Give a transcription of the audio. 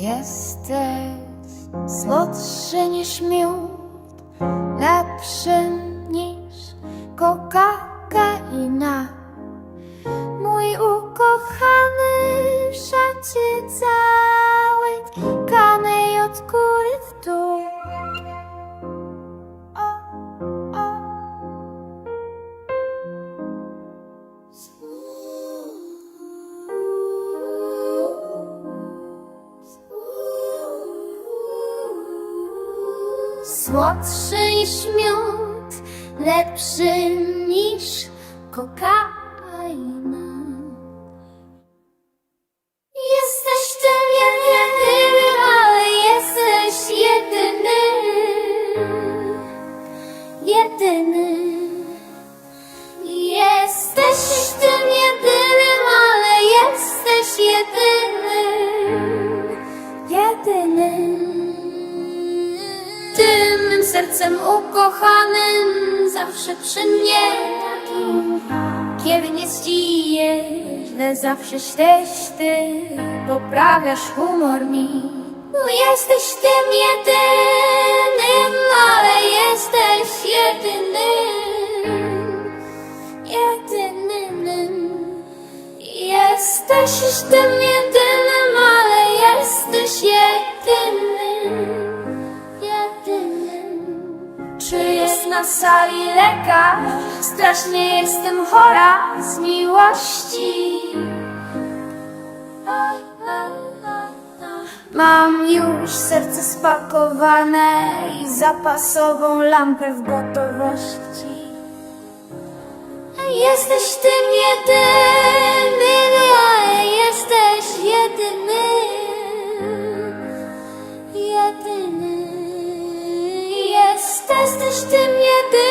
Jesteś słodszy niż miód, lepszy niż kokaina. Mój ukochany szacie cały, Słodszy niż miód, lepszy niż kokaina. Jesteś tym jedynym, ale jesteś jedyny, jedyny. Jesteś tym jedynym, ale jesteś jedyny, jedyny. Tym mym sercem ukochanym zawsze przy mnie. Kiedy nie zdziję, źle zawsze jesteś ty, poprawiasz humor mi. No jesteś tym jedynym, ale jesteś jedynym, jedynym. Jesteś tym jedynym, ale jesteś jedynym. Na sali lekarz? Strasznie jestem chora z miłości. Mam już serce spakowane i zapasową lampę w gotowości. Jesteś tym jedynym, ale jesteś jedyny, jedyny. jesteś tym jedynym.